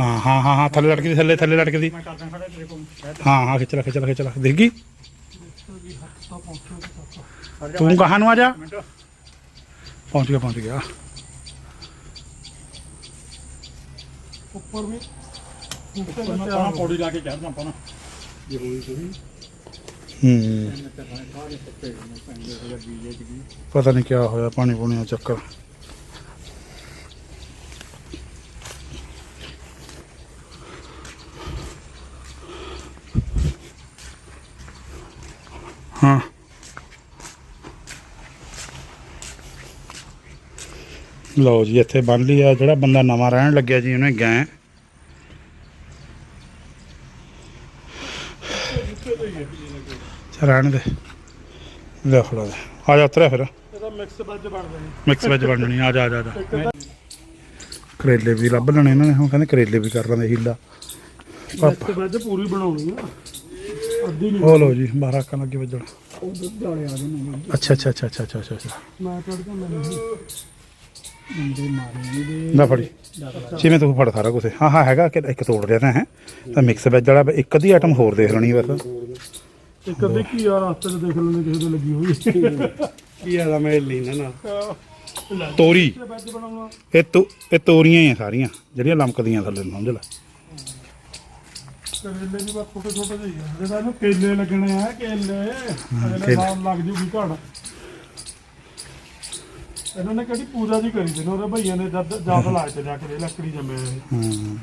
ਹਾਂ ਹਾਂ ਹਾਂ ਹਾਂ ਥੱਲੇ ਲਟਕਦੀ ਥੱਲੇ ਥੱਲੇ ਲਟਕਦੀ। ਮੈਂ ਕਰਦਾ ਖੜਾ ਤੇਰੇ ਕੋਲ। ਹਾਂ ਹਾਂ ਖਿੱਚ ਲੈ ਖਿੱਚ ਲੈ ਖਿੱਚ ਲੈ ਦੇਖ? ਗਈ ਤੂੰ ਕਹਾਂ ਨੂੰ ਆ ਜਾ? ਮਿੰਟ। ਪਹੁੰਚ ਗਿਆ ਪਹੁੰਚ ਗਿਆ। ਉੱਪਰ ਵੀ। ਮੈਂ ਤਾਂ ਪੌੜੀ ਲਾ ਕੇ ਪਾਣਾ ਹੂੰ। ਪੱਤੇ ਨਹੀਂ ਕਿਆ ਹੋਇਆ ਪਾਣੀ ਪੂਣੀ ਦਾ ਚੱਕਰ। ਲਓ ਜੀ ਇੱਥੇ ਬੰਨ ਲਈ ਆ। ਜਿਹੜਾ ਬੰਦਾ ਨਵਾਂ ਰਹਿਣ ਲੱਗਿਆ ਜੀ ਉਹਨੇ ਚੱਲ ਰਹਿਣ ਦੇ। ਲੈ ਦੇ। ਆ ਜਾ ਉਤਰਿਆ ਫਿਰ। ਇਹਦਾ ਮਿਕਸ ਵੈਜ ਬਣ ਜਾਣੀ। ਮਿਕਸ ਵੈਜ ਬਣ ਜਣੀ। ਆ ਜਾ ਆ ਜਾ ਕਰੇਲੇ ਵੀ ਲੱਭ ਲੈਣੇ ਇਹਨਾਂ ਨੇ। ਹੁਣ ਕਹਿੰਦੇ ਕਰੇਲੇ ਵੀ ਕਰ ਲੈਂਦੇ ਹੀਲਾ। ਮਿਕਸ ਵੈਜ ਪੂਰੀ ਬਣਾਉਣੀ ਆ। ਅੱਧੀ ਨਹੀਂ। ਉਹ ਲੋ ਜੀ ਬਾਰਾਂ ਅੱਖਾਂ ਲੱਗੇ ਵੱਜਣ। ਅੱਛਾ ਅੱਛਾ ਅੱਛਾ ਅੱਛਾ ਅੱਛਾ ਅੱਛਾ ਮੈਂ ਚੜ ਕੇ ਮੈਂ ਨੇ ਫੜੀ। ਜਿਵੇਂ ਤੂੰ ਫੜ ਸਾਰਾ ਕੁਝ ਹਾਂ ਹਾਂ ਹੈਗਾ ਕਿ ਇੱਕ ਤੋੜ ਰਿਹਾ ਤਾਂ ਹੈ। ਤਾਂ ਮਿਕਸ ਵੈਜ ਵਾਲਾ ਇੱਕ ਅੱਧੀ ਆਈਟਮ ਹੋਰ ਦੇਖ ਲੈਣੀ ਬਸ। ਇੱਕ ਅੱਧੀ ਕੀ ਆ ਰਸਤੇ 'ਚ ਦੇਖ ਲੈਣੇ ਕਿਸੇ ਦੇ ਲੱਗੀ ਹੋਈ। ਕੀ ਆਦਾ ਮੇਲ ਨਹੀਂ ਨਾ। ਨਾ ਤੋਰੀ। ਇਹ ਤੋ ਇਹ ਤੋਰੀਆਂ ਹੀ ਆ ਸਾਰੀਆਂ ਜਿਹੜੀਆਂ ਲਮਕਦੀਆਂ ਥੱਲੇ ਨੂੰ ਸਮਝ ਲੈ। ਕਰੇਲੇ ਵੀ ਬਸ ਛੋਟੇ ਛੋਟੇ ਜਿਹੇ ਹੀ ਆ। ਜਿਹੜਾ ਇਹਨੂੰ ਕੇਲੇ ਲੱਗਣੇ ਆ ਕੇਲੇ। ਅਗਲੇ ਕੇਲੇ। ਸਾਲ ਲੱਗ ਜੂਗੀ ਘੜ। ਇਹਨਾਂ ਨੇ ਕਿਹੜੀ ਪੂਜਾ ਜੀ ਕਰੀ ਸੀ ਉਹਦੇ ਭਈਆਂ ਨੇ ਜਦ ਜਦ ਲਾਏ ਤੇ ਜਾ ਕੇ ਲੱਕੜੀ ਜੰਮੇ। ਹਾਂ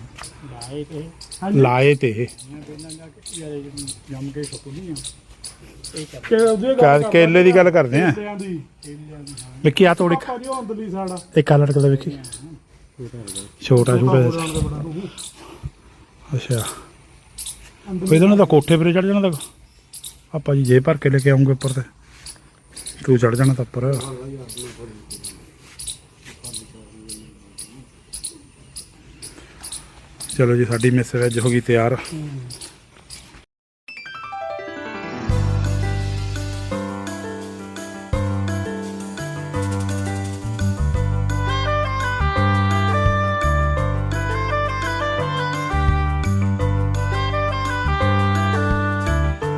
ਲਾਏ ਤੇ। ਲਾਏ ਤੇ ਇਹ। ਜੰਮ ਕੇ ਸੁੱਕ ਨਹੀਂ ਆ ਕਿ ਉਹਦੀ ਗੱਲ ਕੇਲੇ ਦੀ ਗੱਲ ਕਰਦੇ ਆ। ਕੇਲਿਆਂ ਦੀ। ਦੀ ਵਿੱਕੀ ਆ ਤੋੜ ਇੱਕ। ਉਹ ਅੰਦਰਲੀ ਆ। ਇੱਕ ਆ ਲੜਕਦਾ ਵਿੱਕੀ। ਛੋਟਾ ਛੋਟਾ ਜਿਹਾ। ਦਾ। ਅੱਛਾ। ਕੋਈ ਦਿਨ ਦਾ ਕੋਠੇ ਪਰੇ ਚੜ ਜਾਣਾ ਤਾਂ। ਆਪਾਂ ਜੀ ਜੇ ਭਰ ਕੇ ਲੈ ਕੇ ਆਉਂਗੇ ਉੱਪਰ ਤੇ। ਤੂੰ ਚੜ ਜਾਣਾ ਤਾਂ ਉੱਪਰ। ਚਲੋ ਜੀ ਸਾਡੀ ਮਿਸ ਵੈਜ ਹੋ ਗਈ ਤਿਆਰ।